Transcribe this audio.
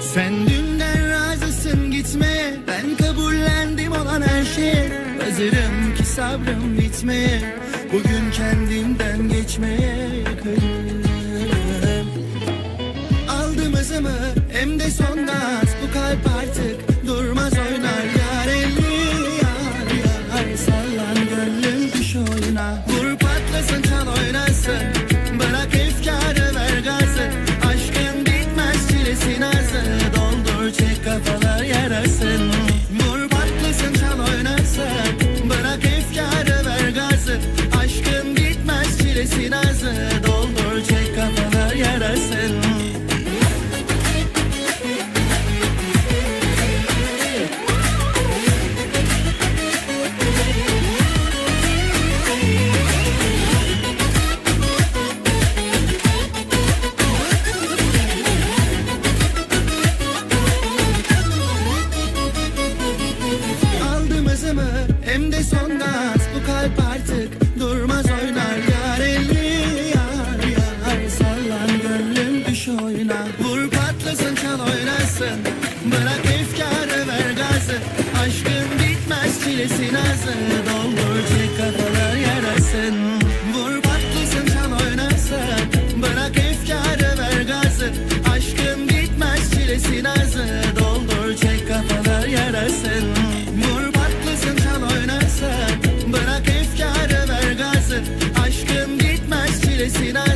Sen dünden razısın gitmeye Ben kabullendim olan her şeye. Hazırım ki sabrım bitmeye. Bugün kendimden geçmeye yakarım Aldım hızımı hem de son bitmez çilesi nazı Doldur çek kafalar yarasın. Aldım hızımı hem de son gaz Bu kalp artık boş oyna Vur patlasın çal oynasın. Bırak efkarı ver gazı. Aşkın bitmez çilesi nazı Dolduracak kafalar yarasın. Vur patlasın çal oynasın. Bırak efkarı ver gazı. Aşkın bitmez çilesi nazı Dolduracak kafalar yarasın. Vur patlasın çal oynasın. Bırak efkarı ver gazı. Aşkın bitmez çilesi nazı